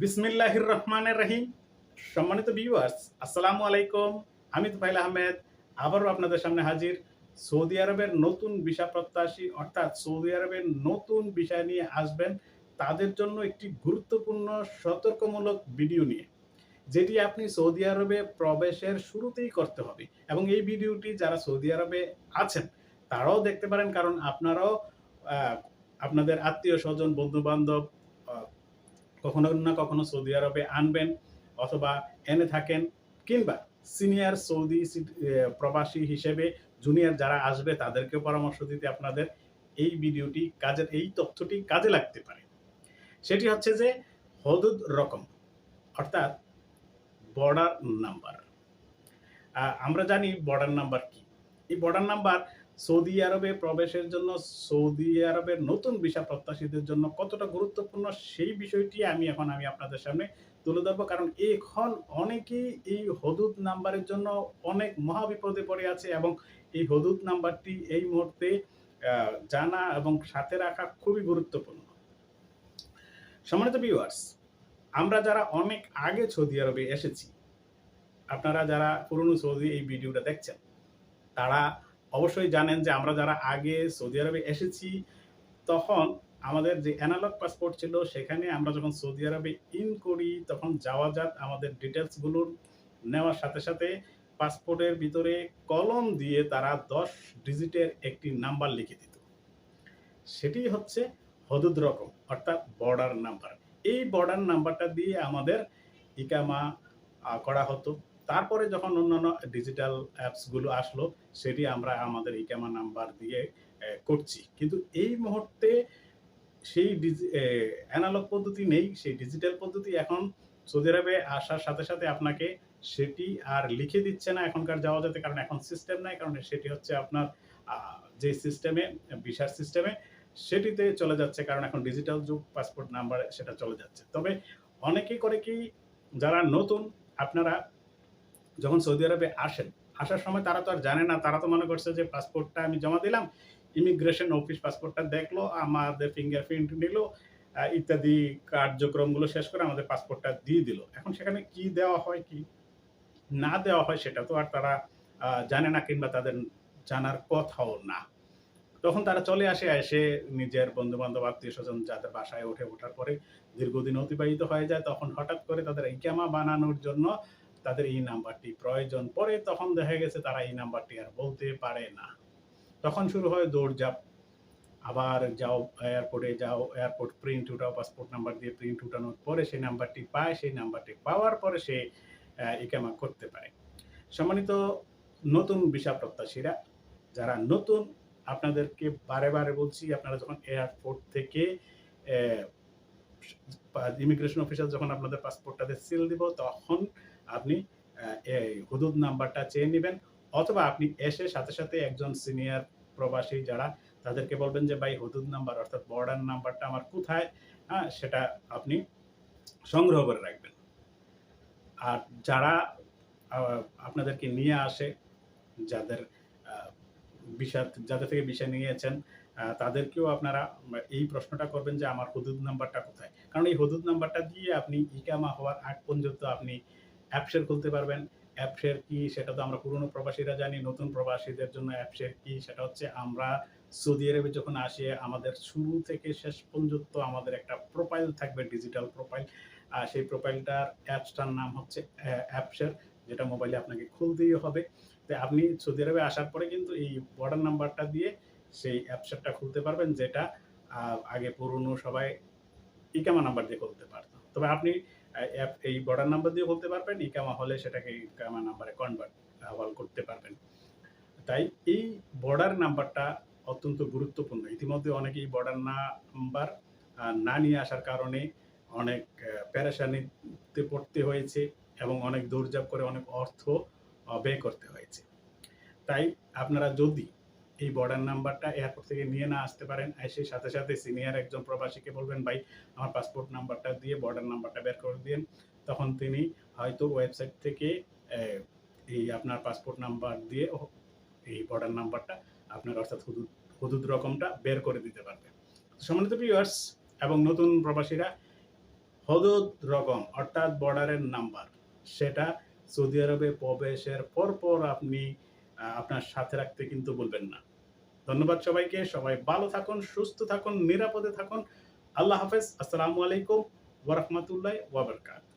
বিসমিল্লাহির রহমানের রহিম। সম্মানিত ভিউয়ার্স আসসালামু আলাইকুম। আমি তুফাইল আহমেদ, আবারও আপনাদের সামনে হাজির। সৌদি আরবের নতুন ভিসা প্রত্যাশী, অর্থাৎ সৌদি আরবের নতুন বিষয় নিয়ে আসবেন তাদের জন্য একটি গুরুত্বপূর্ণ, সতর্কমূলক ভিডিও নিয়ে, যেটি আপনি সৌদি আরবে প্রবেশের শুরুতেই করতে হবে। এবং এই ভিডিওটি যারা সৌদি আরবে আছেন, তারাও দেখতে পারেন, কারণ আপনারাও আপনাদের আত্মীয় স্বজন বন্ধু বান্ধব কখনো না কখনো সৌদি আরবে আনবেন অথবা এনে থাকেন, কিংবা সিনিয়র সৌদি প্রবাসী হিসেবে জুনিয়র যারা আসবে তাদেরকে পরামর্শ দিতে আপনাদের এই ভিডিওটি কাজের, এই তথ্যটি কাজে লাগতে পারে। সেটি হচ্ছে যে হদুদ রকম, অর্থাৎ বর্ডার নাম্বার। আমরা জানি বর্ডার নাম্বার কি। এই বর্ডার নাম্বার সৌদি আরবে প্রবেশের জন্য, সৌদি আরবের নতুন ভিসা প্রত্যাশীদের জন্য কতটা গুরুত্বপূর্ণ সেই বিষয়টি আমি এখন আমি আপনাদের সামনে তুলে ধরবো। কারণ এখন অনেকেই এই হদুদ নাম্বারের জন্য অনেক মহাবিপদে পড়ে আছে এবং এই হদুদ নাম্বারটি এই মুহূর্তে জানা এবং সাথে রাখা খুবই গুরুত্বপূর্ণ। সম্মানিত ভিউয়ার্স আমরা যারা অনেক আগে সৌদি আরবে এসেছি, আপনারা যারা পুরনো সৌদি এই ভিডিওটা দেখছেন, তারা অবশ্যই জানেন যে আমরা যারা আগে সৌদি আরবে এসেছি, তখন আমাদের যে অ্যানালগ পাসপোর্ট ছিল, সেখানে আমরা যখন সৌদি আরবে ইন করি, তখন যাওয়া যাক আমাদের ডিটেলসগুলো নেওয়ার সাথে সাথে পাসপোর্টের ভিতরে কলম দিয়ে তারা দশ ডিজিটের একটি নাম্বার লিখে দিত। সেটি হচ্ছে হদুদ রকম, অর্থাৎ বর্ডার নাম্বার এই বর্ডার নাম্বারটা দিয়ে আমাদের ইকামা করা হতো। তারপরে যখন অন্যান্য ডিজিটাল অ্যাপসগুলো আসলো, সেটি আমরা আমাদের ইকামা নাম্বার দিয়ে করছি। কিন্তু এই মুহূর্তে সেই অ্যানালগ পদ্ধতি নেই, সেই ডিজিটাল পদ্ধতি এখন সৌদি আরবে আসার সাথে সাথে আপনাকে সেটি আর লিখে দিচ্ছে না এখনকার যাওয়া যেতে, কারণ এখন সিস্টেম নাই, কারণ সেটি হচ্ছে আপনার যে সিস্টেমে ভিসার সিস্টেমে সেটিতে চলে যাচ্ছে, কারণ এখন ডিজিটাল যুগ পাসপোর্ট নাম্বার সেটা চলে যাচ্ছে। তবে অনেকেই করে কি, যারা নতুন, আপনারা যখন সৌদি আরবে আসেন, আসার সময় তারা তো আর জানে না, তারা তো মনে করছে যে পাসপোর্টটা আমি জমা দিলাম ইমিগ্রেশন অফিস পাসপোর্টটা দেখল, আমাদের ফিঙ্গারপ্রিন্ট নিল ইত্যাদি কার্যক্রমগুলো শেষ করে আমাদের পাসপোর্টটা দিয়ে দিল। এখন সেখানে কি দেওয়া হয়, কি না দেওয়া হয় সেটা তো আর তারা জানে না কিংবা তাদের জানার কথাও না। তখন তারা চলে আসে, এসে নিজের বন্ধু বান্ধব আত্মীয় স্বজন যাদের বাসায় ওঠে, ওঠার পরে দীর্ঘদিন অতিবাহিত হয়ে যায়। তখন হঠাৎ করে তাদের ইকামা বানানোর জন্য তাদের এই নাম্বারটি প্রয়োজন পড়ে তখন দেখা গেছে তারা এই নাম্বারটি আর বলতে পারে না। তখন শুরু হয় দৌড়ঝাঁপ। আবার যাও এয়ারপোর্টে যাও এয়ারপোর্ট প্রিন্ট উঠাও পাসপোর্ট নাম্বার দিয়ে প্রিন্ট উঠানোর পরে সেই নাম্বারটি পায়, সেই নাম্বারটি পাওয়ার পরে সে ইকামা করতে পারে। সম্মানিত নতুন ভিসা প্রত্যাশীরা, যারা নতুন, আপনাদেরকে বারে বারে বলছি, আপনারা যখন এয়ারপোর্ট থেকে ইমিগ্রেশন অফিসার যখন আপনাদের পাসপোর্টটাতে সিল দিব, তখন আপনি হুদুদ নাম্বারটা চেয়ে নেবেন, অথবা আপনি এসে সাথে সাথে একজন সিনিয়র প্রবাসী যারা, তাদেরকে বলবেন যে, ভাই, হুদুদ নাম্বার অর্থাৎ বর্ডার নাম্বারটা আমার কোথায়? হ্যাঁ সেটা আপনি সংগ্রহ করে রাখবেন। আর যারা আপনাদেরকে নিয়ে আসে, যাদের বিষয়, যাদের থেকে বিষয় নিয়েছেন তাদেরকেও আপনারা এই প্রশ্নটা করবেন যে, আমার হুদুদ নাম্বারটা কোথায়? কারণ এই হুদুদ নাম্বারটা দিয়ে আপনি ইকামা হওয়ার আগ পর্যন্ত আপনি অ্যাপসের খুলতে পারবেন। অ্যাপসের কি সেটা তো আমরা পুরনো প্রবাসীরা জানি, নতুন প্রবাসীদের জন্য অ্যাপসের কি সেটা হচ্ছে আমরা সৌদি আরবে যখন আসি, আমাদের শুরু থেকে শেষ পর্যন্ত আমাদের একটা প্রোফাইল থাকবে ডিজিটাল প্রোফাইল আর সেই প্রোফাইলটার অ্যাপসটার নাম হচ্ছে অ্যাপসের যেটা মোবাইলে আপনাকে খুলতেই হবে। তো আপনি সৌদি আরবে আসার পরে কিন্তু এই বর্ডার নাম্বারটা দিয়ে সেই অ্যাপসেটটা খুলতে পারবেন, যেটা আগে পুরনো সবাই ইকামা নাম্বার দিয়ে খুলতে পারতো। তবে আপনি অ্যাপ এই বর্ডার নাম্বার দিয়ে বলতে পারবেন ইকামা হলে সেটাকে ইকামা নাম্বারে কনভার্ট আহ্বান করতে পারবেন। তাই এই বর্ডার নাম্বারটা অত্যন্ত গুরুত্বপূর্ণ। ইতিমধ্যে অনেকেই বর্ডার নাম্বার না নিয়ে আসার কারণে অনেক পেরেশানিতে পড়তে হয়েছে এবং অনেক দৌড়ঝাঁপ করে অনেক অর্থ ব্যয় করতে হয়েছে। তাই আপনারা যদি এই বর্ডার নাম্বারটা এয়ারপোর্ট থেকে নিয়ে না আসতে পারেন। এসে সাথে সাথে সিনিয়র একজন প্রবাসীকে বলবেন, ভাই, আমার পাসপোর্ট নাম্বারটা দিয়ে বর্ডার নাম্বারটা বের করে দিন তখন তিনি হয়তো ওয়েবসাইট থেকে এই আপনার পাসপোর্ট নাম্বার দিয়ে এই বর্ডার নাম্বারটা আপনার অর্থাৎ হুদুদ হুদুদ রকমটা বের করে দিতে পারবে সম্মানিত ভিউয়ার্স এবং নতুন প্রবাসীরা, হদুদ রকম অর্থাৎ বর্ডারের নাম্বার সেটা সৌদি আরবে প্রবেশের পরপর আপনি আপনার সাথে রাখতে কিন্তু বলবেন না। ধন্যবাদ সবাইকে। সবাই ভালো থাকুন, সুস্থ থাকুন, নিরাপদে থাকুন। আল্লাহ হাফেজ। আসসালামু আলাইকুম ওরহমতুল্লাহ ওয়াবারকাত